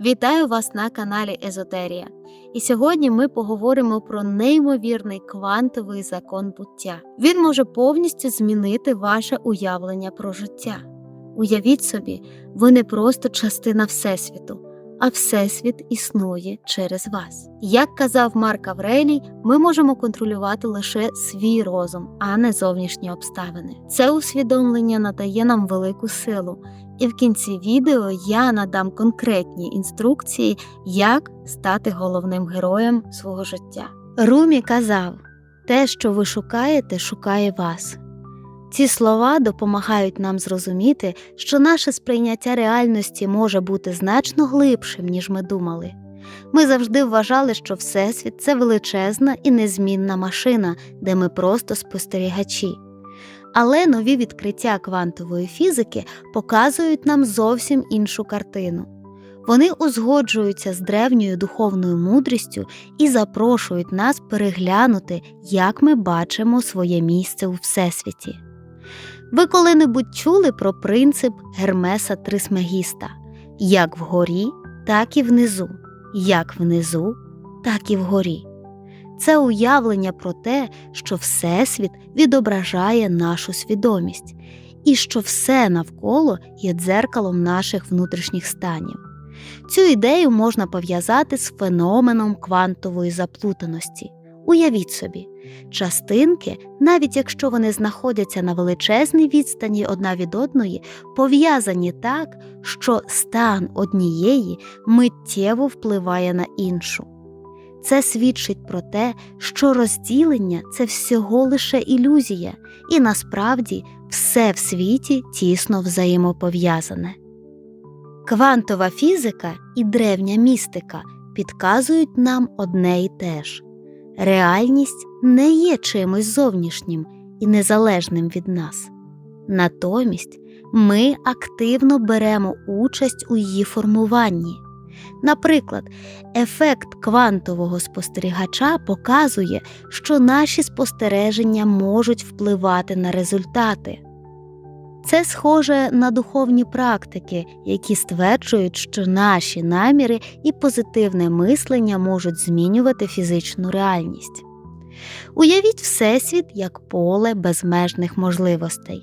Вітаю вас на каналі Езотерія. І сьогодні ми поговоримо про неймовірний квантовий закон буття. Він може повністю змінити ваше уявлення про життя. Уявіть собі, ви не просто частина Всесвіту, а Всесвіт існує через вас. Як казав Марк Аврелій, ми можемо контролювати лише свій розум, а не зовнішні обставини. Це усвідомлення надає нам велику силу. І в кінці відео я надам конкретні інструкції, як стати головним героєм свого життя. Румі казав: те, що ви шукаєте, шукає вас. Ці слова допомагають нам зрозуміти, що наше сприйняття реальності може бути значно глибшим, ніж ми думали. Ми завжди вважали, що Всесвіт це величезна і незмінна машина, де ми просто спостерігачі. Але нові відкриття квантової фізики показують нам зовсім іншу картину. Вони узгоджуються з древньою духовною мудрістю і запрошують нас переглянути, як ми бачимо своє місце у Всесвіті. Ви коли-небудь чули про принцип Гермеса Трисмегіста як вгорі, так і внизу, як внизу, так і вгорі. Це уявлення про те, що Всесвіт відображає нашу свідомість, і що все навколо є дзеркалом наших внутрішніх станів. Цю ідею можна пов'язати з феноменом квантової заплутаності. Уявіть собі, частинки, навіть якщо вони знаходяться на величезній відстані одна від одної, пов'язані так, що стан однієї миттєво впливає на іншу. Це свідчить про те, що розділення це всього лише ілюзія, і насправді все в світі тісно взаємопов'язане. Квантова фізика і древня містика підказують нам одне і те ж реальність не є чимось зовнішнім і незалежним від нас. Натомість ми активно беремо участь у її формуванні. Наприклад, ефект квантового спостерігача показує, що наші спостереження можуть впливати на результати. Це схоже на духовні практики, які стверджують, що наші наміри і позитивне мислення можуть змінювати фізичну реальність. Уявіть Всесвіт як поле безмежних можливостей.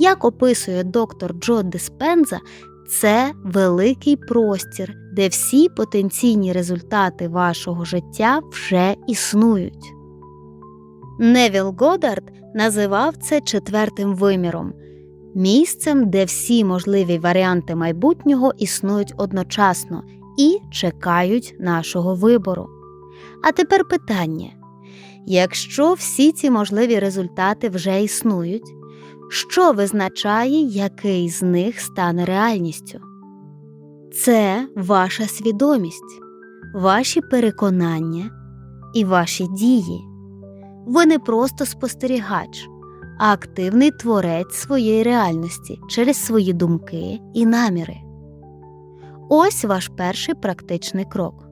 Як описує доктор Джо Диспенза, це великий простір, де всі потенційні результати вашого життя вже існують. Невіл Годард називав це четвертим виміром місцем, де всі можливі варіанти майбутнього існують одночасно і чекають нашого вибору. А тепер питання: якщо всі ці можливі результати вже існують, що визначає, який з них стане реальністю? Це ваша свідомість, ваші переконання і ваші дії. Ви не просто спостерігач, а активний творець своєї реальності через свої думки і наміри. Ось ваш перший практичний крок.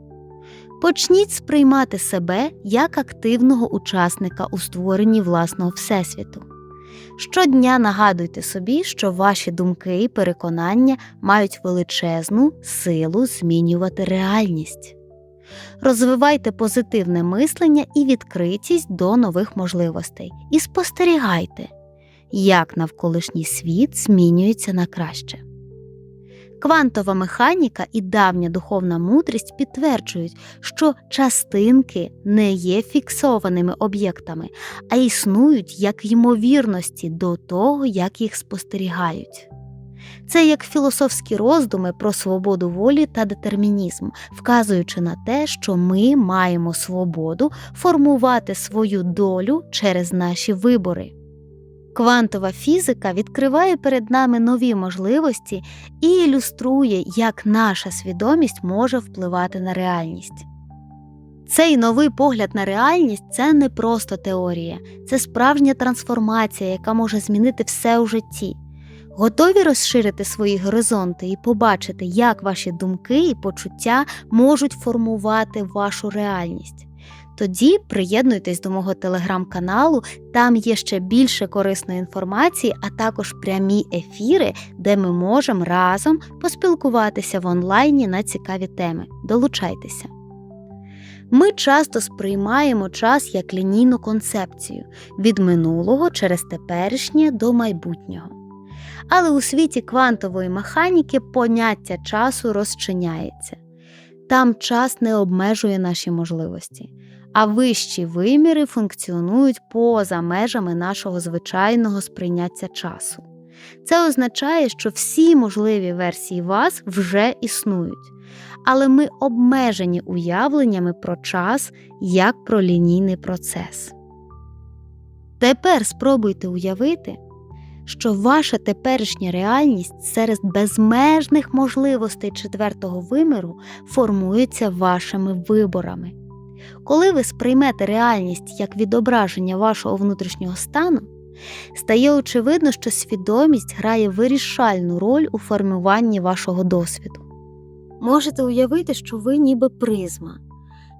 Почніть сприймати себе як активного учасника у створенні власного всесвіту. Щодня нагадуйте собі, що ваші думки і переконання мають величезну силу змінювати реальність. Розвивайте позитивне мислення і відкритість до нових можливостей, і спостерігайте, як навколишній світ змінюється на краще. Квантова механіка і давня духовна мудрість підтверджують, що частинки не є фіксованими об'єктами, а існують як ймовірності до того, як їх спостерігають. Це як філософські роздуми про свободу волі та детермінізм, вказуючи на те, що ми маємо свободу формувати свою долю через наші вибори. Квантова фізика відкриває перед нами нові можливості і ілюструє, як наша свідомість може впливати на реальність. Цей новий погляд на реальність це не просто теорія, це справжня трансформація, яка може змінити все у житті. Готові розширити свої горизонти і побачити, як ваші думки і почуття можуть формувати вашу реальність. Тоді приєднуйтесь до мого телеграм-каналу, там є ще більше корисної інформації, а також прямі ефіри, де ми можемо разом поспілкуватися в онлайні на цікаві теми. Долучайтеся. Ми часто сприймаємо час як лінійну концепцію від минулого через теперішнє до майбутнього. Але у світі квантової механіки поняття часу розчиняється. Там час не обмежує наші можливості, а вищі виміри функціонують поза межами нашого звичайного сприйняття часу. Це означає, що всі можливі версії вас вже існують, але ми обмежені уявленнями про час як про лінійний процес. Тепер спробуйте уявити, що ваша теперішня реальність серед безмежних можливостей четвертого виміру формується вашими виборами. Коли ви сприймете реальність як відображення вашого внутрішнього стану, стає очевидно, що свідомість грає вирішальну роль у формуванні вашого досвіду. Можете уявити, що ви ніби призма,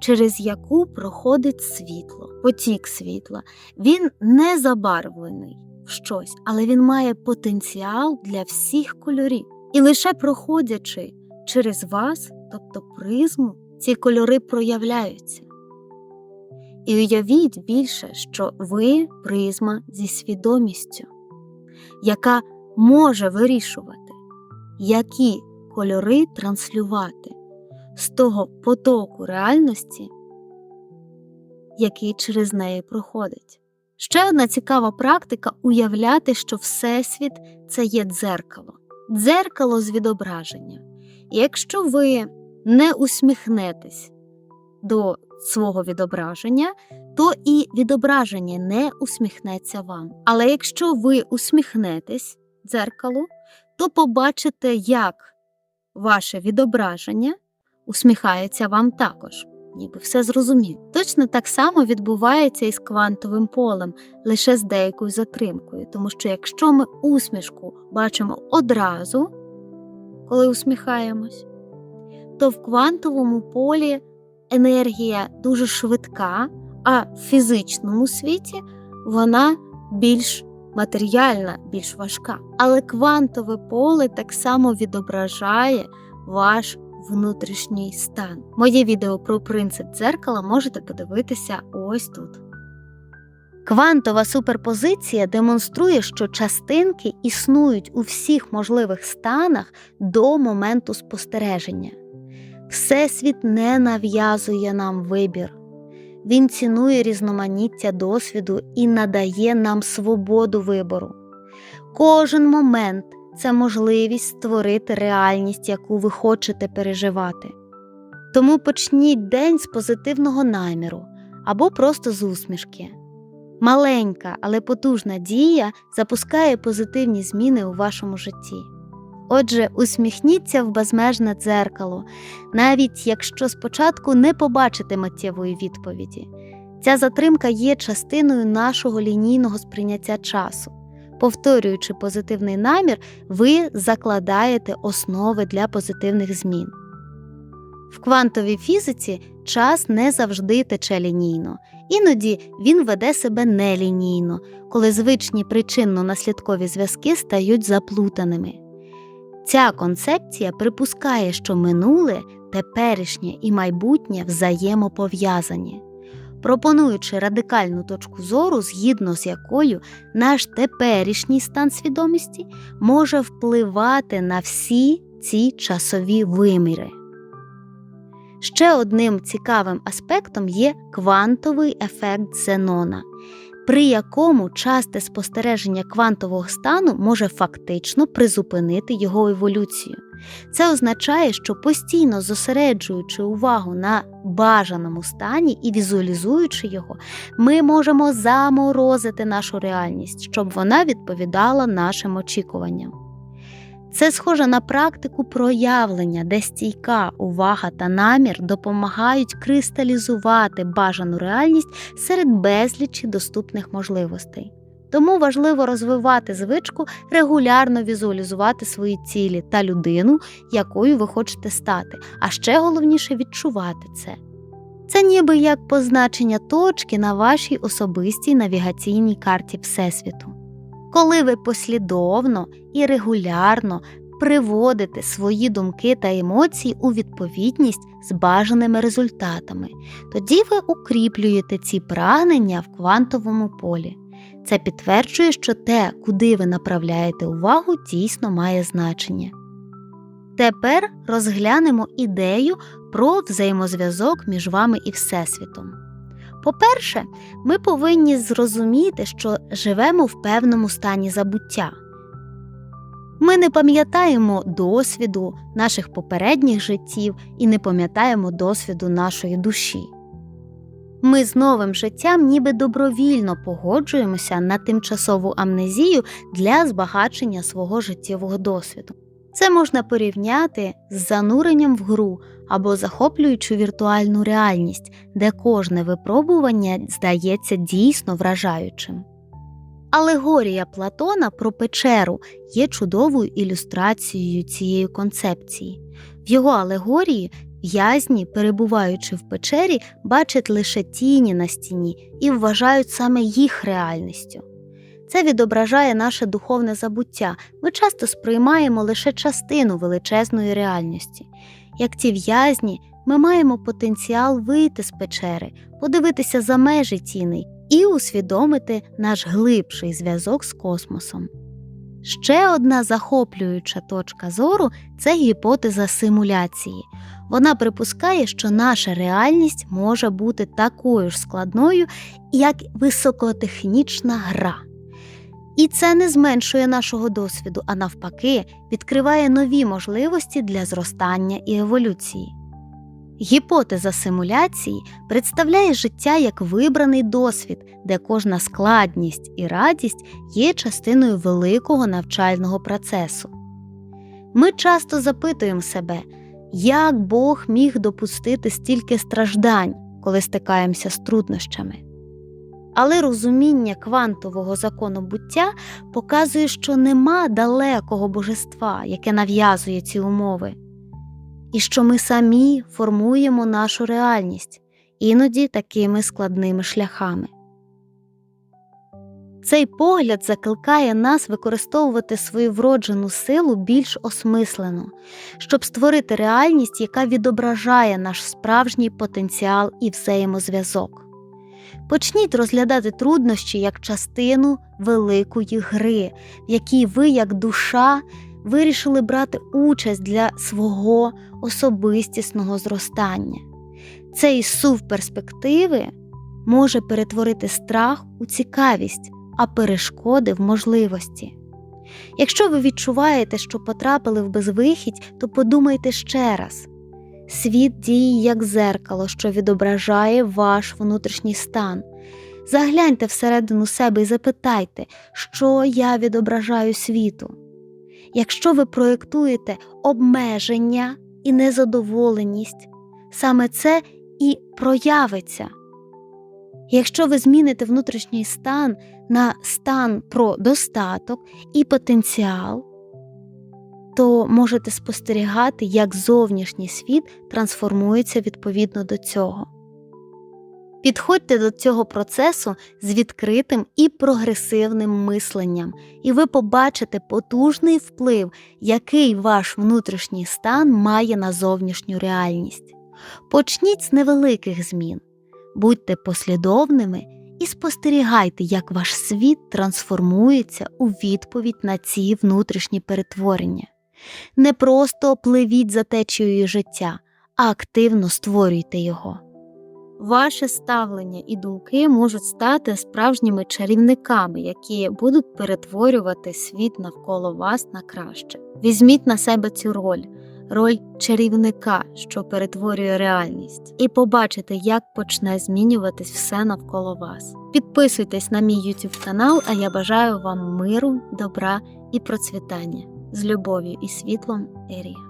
через яку проходить світло, потік світла. Він не забарвлений щось, але він має потенціал для всіх кольорів. І лише проходячи через вас, тобто призму, ці кольори проявляються. І уявіть більше, що ви призма зі свідомістю, яка може вирішувати, які кольори транслювати з того потоку реальності, який через неї проходить. Ще одна цікава практика уявляти, що Всесвіт це є дзеркало, дзеркало з відображення. Якщо ви не усміхнетесь до свого відображення, то і відображення не усміхнеться вам. Але якщо ви усміхнетесь дзеркалу, то побачите, як ваше відображення усміхається вам також, ніби все зрозумів. Точно так само відбувається і з квантовим полем, лише з деякою затримкою, тому що якщо ми усмішку бачимо одразу, коли усміхаємось, то в квантовому полі енергія дуже швидка, а в фізичному світі вона більш матеріальна, більш важка. Але квантове поле так само відображає ваш внутрішній стан. Моє відео про принцип дзеркала можете подивитися ось тут. Квантова суперпозиція демонструє, що частинки існують у всіх можливих станах до моменту спостереження. Всесвіт не нав'язує нам вибір. Він цінує різноманіття досвіду і надає нам свободу вибору. Кожен момент це можливість створити реальність, яку ви хочете переживати. Тому почніть день з позитивного наміру або просто з усмішки. Маленька, але потужна дія запускає позитивні зміни у вашому житті. Отже, усміхніться в безмежне дзеркало, навіть якщо спочатку не побачите миттєвої відповіді. Ця затримка є частиною нашого лінійного сприйняття часу. Повторюючи позитивний намір, ви закладаєте основи для позитивних змін. В квантовій фізиці час не завжди тече лінійно, іноді він веде себе нелінійно, коли звичні причинно-наслідкові зв'язки стають заплутаними. Ця концепція припускає, що минуле, теперішнє і майбутнє взаємопов'язані, пропонуючи радикальну точку зору, згідно з якою наш теперішній стан свідомості може впливати на всі ці часові виміри. Ще одним цікавим аспектом є квантовий ефект Зенона, при якому часте спостереження квантового стану може фактично призупинити його еволюцію. Це означає, що постійно зосереджуючи увагу на бажаному стані і візуалізуючи його, ми можемо заморозити нашу реальність, щоб вона відповідала нашим очікуванням. Це схоже на практику проявлення, де стійка увага та намір допомагають кристалізувати бажану реальність серед безлічі доступних можливостей. Тому важливо розвивати звичку регулярно візуалізувати свої цілі та людину, якою ви хочете стати, а ще головніше відчувати це. Це ніби як позначення точки на вашій особистій навігаційній карті Всесвіту. Коли ви послідовно і регулярно приводите свої думки та емоції у відповідність з бажаними результатами, тоді ви укріплюєте ці прагнення в квантовому полі. Це підтверджує, що те, куди ви направляєте увагу, дійсно має значення. Тепер розглянемо ідею про взаємозв'язок між вами і Всесвітом. По-перше, ми повинні зрозуміти, що живемо в певному стані забуття. Ми не пам'ятаємо досвіду наших попередніх життів і не пам'ятаємо досвіду нашої душі. Ми з новим життям ніби добровільно погоджуємося на тимчасову амнезію для збагачення свого життєвого досвіду. Це можна порівняти з зануренням в гру або захоплюючу віртуальну реальність, де кожне випробування здається дійсно вражаючим. Алегорія Платона про печеру є чудовою ілюстрацією цієї концепції. В його алегорії в'язні, перебуваючи в печері, бачать лише тіні на стіні і вважають саме їх реальністю. Це відображає наше духовне забуття. Ми часто сприймаємо лише частину величезної реальності. Як ті в'язні, ми маємо потенціал вийти з печери, подивитися за межі тіней і усвідомити наш глибший зв'язок з космосом. Ще одна захоплююча точка зору це гіпотеза симуляції. Вона припускає, що наша реальність може бути такою ж складною, як високотехнічна гра. І це не зменшує нашого досвіду, а навпаки, відкриває нові можливості для зростання і еволюції. Гіпотеза симуляції представляє життя як вибраний досвід, де кожна складність і радість є частиною великого навчального процесу. Ми часто запитуємо себе, як Бог міг допустити стільки страждань, коли стикаємося з труднощами. Але розуміння квантового закону буття показує, що нема далекого божества, яке нав'язує ці умови, і що ми самі формуємо нашу реальність, іноді такими складними шляхами. Цей погляд закликає нас використовувати свою вроджену силу більш осмислено, щоб створити реальність, яка відображає наш справжній потенціал і взаємозв'язок. Почніть розглядати труднощі як частину великої гри, в якій ви, як душа, вирішили брати участь для свого особистісного зростання. Цей сув перспективи може перетворити страх у цікавість, а перешкоди в можливості. Якщо ви відчуваєте, що потрапили в безвихідь, то подумайте ще раз. Світ діє як зеркало, що відображає ваш внутрішній стан. Загляньте всередину себе і запитайте, що я відображаю світу. Якщо ви проєктуєте обмеження і незадоволеність, саме це і проявиться. Якщо ви зміните внутрішній стан на стан про достаток і потенціал, то можете спостерігати, як зовнішній світ трансформується відповідно до цього. Підходьте до цього процесу з відкритим і прогресивним мисленням, і ви побачите потужний вплив, який ваш внутрішній стан має на зовнішню реальність. Почніть з невеликих змін, будьте послідовними і спостерігайте, як ваш світ трансформується у відповідь на ці внутрішні перетворення. Не просто пливіть за течією життя, а активно створюйте його. Ваше ставлення і думки можуть стати справжніми чарівниками, які будуть перетворювати світ навколо вас на краще. Візьміть на себе цю роль, роль чарівника, що перетворює реальність, і побачите, як почне змінюватись все навколо вас. Підписуйтесь на мій YouTube канал, а я бажаю вам миру, добра і процвітання з любов'ю і світлом Ерія.